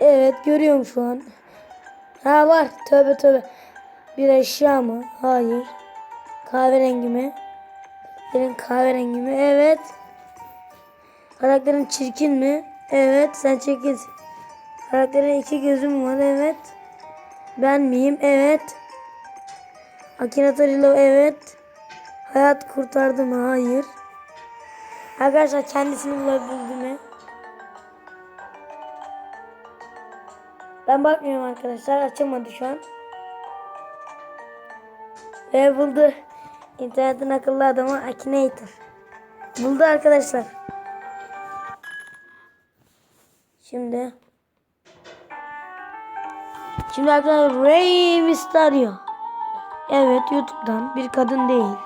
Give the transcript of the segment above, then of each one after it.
Evet görüyorum şu an. Ha var. Tövbe tövbe. Bir eşya mı? Hayır. Kahverengi mi? Senin kahverengi mi? Evet. Karakterin çirkin mi? Evet sen çirkinsin. Karakterin iki gözüm var. Evet. Ben miyim? Evet. Akinator Hilo evet. Hayat kurtardı mı? Hayır. Arkadaşlar kendisini bulabildi mi? Ben bakmıyorum arkadaşlar. Açılmadı şu an. Ve buldu. İnternetin akıllı adamı Akinator. Buldu arkadaşlar. Şimdi Şimdi arkadaşlar Ray Mysterio. Evet YouTube'dan bir kadın değil.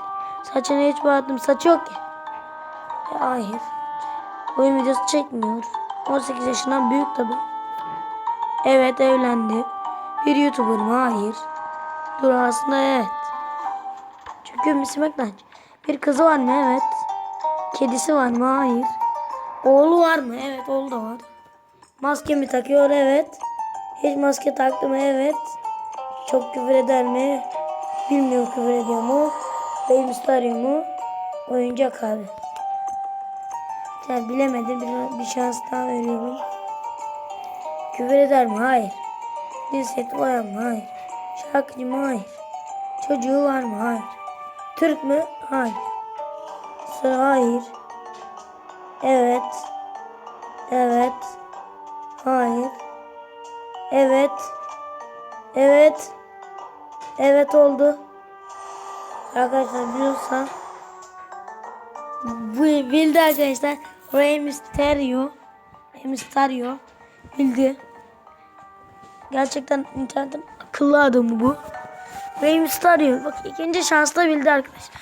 Saçına hiç baktım. Saç yok ki. Hayır. Oyun videosu çekmiyor. 18 yaşından büyük tabi. Evet evlendi. Bir YouTuber mı? Hayır. Dur aslında evet. Çünkü Miss McDonald. Bir kızı var mı? Evet. Kedisi var mı? Hayır. Oğlu var mı? Evet oğlu da var. Maske mi takıyor? Evet. Hiç maske taktı mı? Evet. Çok küfür eder mi? Bilmiyorum küfür ediyor mu? Rey Mysterio mu? Oyuncak abi. Yani bilemedim. Bir, bir şans daha veriyorum. Küfür eder mi? Hayır. Cinsiyeti bayan mı? Hayır. Şarkıcı mı? Hayır. Çocuğu var mı? Hayır. Türk mü? Hayır. Sıra hayır. Evet. Evet. Hayır. Evet. Evet. Evet oldu. Arkadaşlar biliyorsa bu bildi arkadaşlar. Rey Mysterio. Mysterio bildi. Gerçekten internetin akıllı adamı bu. Rey Mysterio. Bak ikinci şansla bildi arkadaşlar.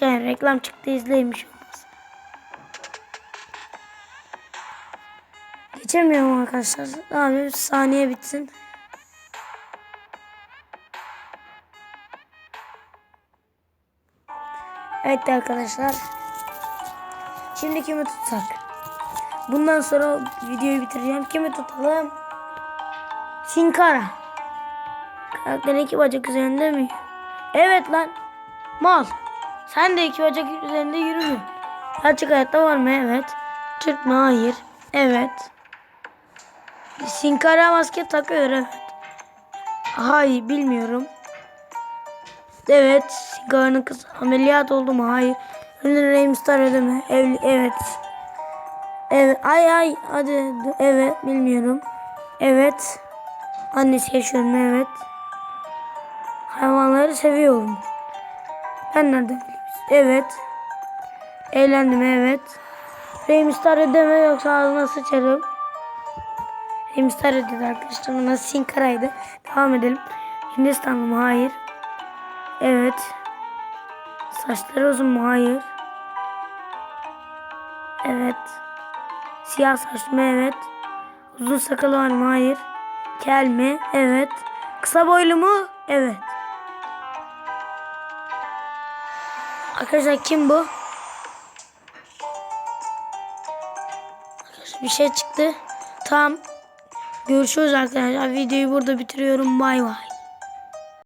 Yani reklam çıktı izleymiş olmaz. Geçemiyorum arkadaşlar. Bir saniye bitsin. Evet arkadaşlar. Şimdi kimi tutsak? Bundan sonra videoyu bitireceğim. Kimi tutalım? Shinkara. Karakterin iki bacak üzerinde mi? Evet lan. Mal. Sen de iki bacak üzerinde yürümüyor. Gerçek hayatta var mı? Evet. Türk mü? Hayır. Evet. Sinkara maske takıyor evet. Hayır bilmiyorum. Evet. Sinkara'nın kızı ameliyat oldu mu? Hayır. Ünlü Raymstar öyle mi? Evli, evet. Evet. Ay ay hadi. Evet bilmiyorum. Evet. Annesi yaşıyor mu? Evet. Hayvanları seviyorum. Ben nereden bileyim? Evet. Eğlendim evet. Raymstar ödeme yoksa ağzına sıçarım. Raymstar ödedi arkadaşlar. Buna Sinkara'ydı. Devam edelim. Hindistanlı mı? Hayır. Evet. Saçları uzun mu? Hayır. Evet. Siyah saçlı mı? Evet. Uzun sakalı var mı? Hayır. Kel mi? Evet. Kısa boylu mu? Evet. Arkadaşlar kim bu? Arkadaşlar bir şey çıktı. Tamam. Görüşürüz arkadaşlar. Videoyu burada bitiriyorum. Bay bay.